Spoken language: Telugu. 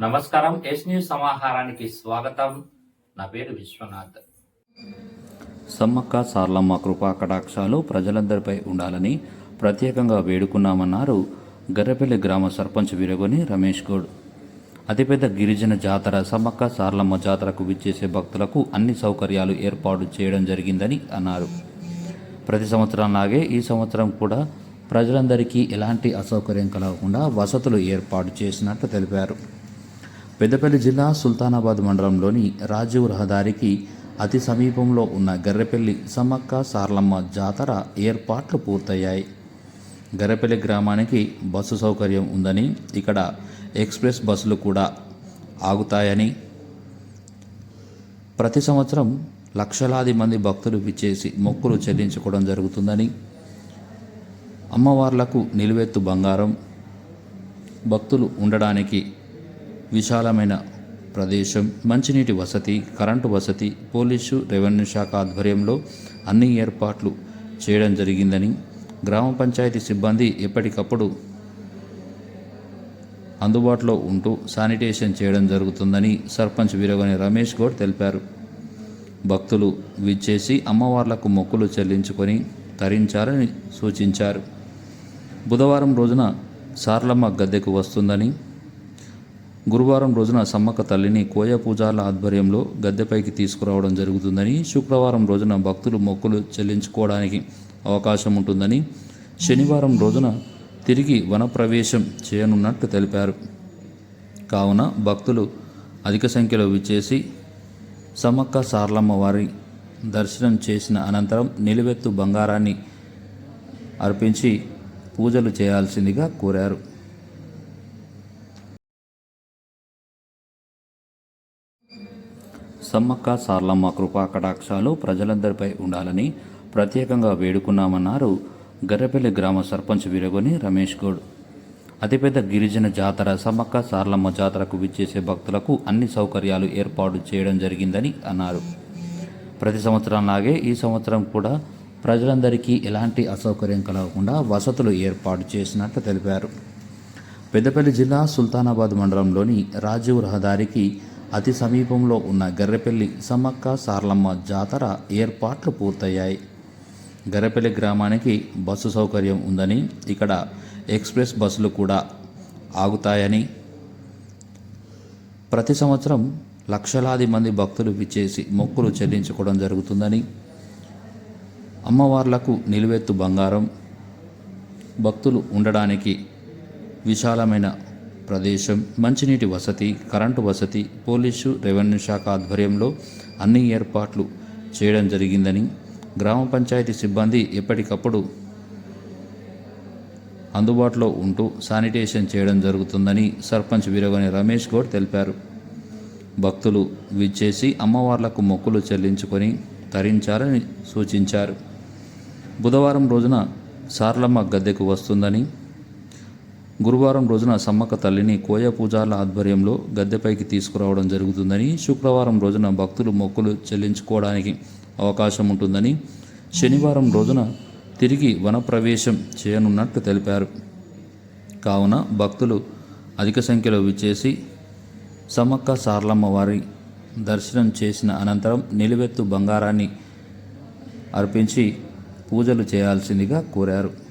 నమస్కారం ఎస్ న్యూస్ సమాహారానికి స్వాగతం. నా పేరు విశ్వనాథ్. సమ్మక్క సార్లమ్మ కృపా కటాక్షాలు ప్రజలందరిపై ఉండాలని ప్రత్యేకంగా వేడుకున్నామన్నారు గర్రపల్లి గ్రామ సర్పంచ్ వీరగొని రమేష్ గౌడ్. అతిపెద్ద గిరిజన జాతర సమ్మక్క సార్లమ్మ జాతరకు విచ్చేసే భక్తులకు అన్ని సౌకర్యాలు ఏర్పాటు చేయడం జరిగిందని అన్నారు. ప్రతి సంవత్సరంలాగే ఈ సంవత్సరం కూడా ప్రజలందరికీ ఎలాంటి అసౌకర్యం కలగకుండా వసతులు ఏర్పాటు చేసినట్లు తెలిపారు. పెద్దపల్లి జిల్లా సుల్తానాబాద్ మండలంలోని రాజీవ్ రహదారికి అతి సమీపంలో ఉన్న గర్రెపల్లి సమ్మక్క సార్లమ్మ జాతర ఏర్పాట్లు పూర్తయ్యాయి. గర్రెపల్లి గ్రామానికి బస్సు సౌకర్యం ఉందని ఇక్కడ ఎక్స్ప్రెస్ బస్సులు కూడా ఆగుతాయని. ప్రతి సంవత్సరం లక్షలాది మంది భక్తులు విచ్చేసి మొక్కులు చెల్లించుకోవడం జరుగుతుందని అమ్మవార్లకు నిలువెత్తు బంగారం భక్తులు ఉండడానికి విశాలమైన ప్రదేశం మంచినీటి వసతి కరెంటు వసతి పోలీసు రెవెన్యూ శాఖ ఆధ్వర్యంలో అన్ని ఏర్పాట్లు చేయడం జరిగిందని గ్రామ పంచాయతీ సిబ్బంది ఎప్పటికప్పుడు అందుబాటులో ఉంటూ శానిటేషన్ చేయడం జరుగుతుందని సర్పంచ్ వీరవని రమేష్ గౌడ్ తెలిపారు. భక్తులు విచ్చేసి అమ్మవార్లకు మొక్కులు చెల్లించుకొని తరించాలని సూచించారు. బుధవారం రోజున సార్లమ్మ గద్దెకు వస్తుందని గురువారం రోజున సమ్మక్క తల్లిని కోయ పూజార్ల ఆధ్వర్యంలో గద్దెపైకి తీసుకురావడం జరుగుతుందని శుక్రవారం రోజున భక్తులు మొక్కులు చెల్లించుకోవడానికి అవకాశం ఉంటుందని శనివారం రోజున తిరిగి వనప్రవేశం చేయనున్నట్లు తెలిపారు. కావున భక్తులు అధిక సంఖ్యలో విచ్చేసి సమ్మక్క సార్లమ్మ వారి దర్శనం చేసిన అనంతరం నిలువెత్తు బంగారాన్ని అర్పించి పూజలు చేయాల్సిందిగా కోరారు. సమ్మక్క సార్లమ్మ కృపా కటాక్షాలు ప్రజలందరిపై ఉండాలని ప్రత్యేకంగా వేడుకున్నామన్నారు గర్రపల్లి గ్రామ సర్పంచ్ వీరగొని రమేష్ గౌడ్. అతిపెద్ద గిరిజన జాతర సమ్మక్క సార్లమ్మ జాతరకు విచ్చేసే భక్తులకు అన్ని సౌకర్యాలు ఏర్పాటు చేయడం జరిగిందని అన్నారు. ప్రతి సంవత్సరంలాగే ఈ సంవత్సరం కూడా ప్రజలందరికీ ఎలాంటి అసౌకర్యం కలగకుండా వసతులు ఏర్పాటు చేసినట్లు తెలిపారు. పెద్దపల్లి జిల్లా సుల్తానాబాద్ మండలంలోని రాజీవ్ రహదారికి అతి సమీపంలో ఉన్న గర్రెపల్లి సమ్మక్క సార్లమ్మ జాతర ఏర్పాట్లు పూర్తయ్యాయి. గర్రెపల్లి గ్రామానికి బస్సు సౌకర్యం ఉందని ఇక్కడ ఎక్స్ప్రెస్ బస్సులు కూడా ఆగుతాయని. ప్రతి సంవత్సరం లక్షలాది మంది భక్తులు విచ్చేసి మొక్కులు చెల్లించుకోవడం జరుగుతుందని. అమ్మవార్లకు నిలువెత్తు బంగారం. భక్తులు ఉండడానికి విశాలమైన ప్రదేశం మంచినీటి వసతి కరెంటు వసతి పోలీసు రెవెన్యూ శాఖ ఆధ్వర్యంలో అన్ని ఏర్పాట్లు చేయడం జరిగిందని గ్రామ పంచాయతీ సిబ్బంది ఎప్పటికప్పుడు అందుబాటులో ఉంటూ శానిటేషన్ చేయడం జరుగుతుందని సర్పంచ్ వీరగొని రమేష్ గౌడ్ తెలిపారు. భక్తులు విచ్చేసి అమ్మవార్లకు మొక్కులు చెల్లించుకొని తరించాలని సూచించారు. బుధవారం రోజున సార్లమ్మ గద్దెకు వస్తుందని గురువారం రోజున సమ్మక్క తల్లిని కోయ పూజార్ల ఆధ్వర్యంలో గద్దెపైకి తీసుకురావడం జరుగుతుందని శుక్రవారం రోజున భక్తులు మొక్కులు చెల్లించుకోవడానికి అవకాశం ఉంటుందని శనివారం రోజున తిరిగి వనప్రవేశం చేయనున్నట్లు తెలిపారు. కావున భక్తులు అధిక సంఖ్యలో విచ్చేసి సమ్మక్క సార్లమ్మ వారి దర్శనం చేసిన అనంతరం నిలువెత్తు బంగారాన్ని అర్పించి పూజలు చేయాల్సిందిగా కోరారు.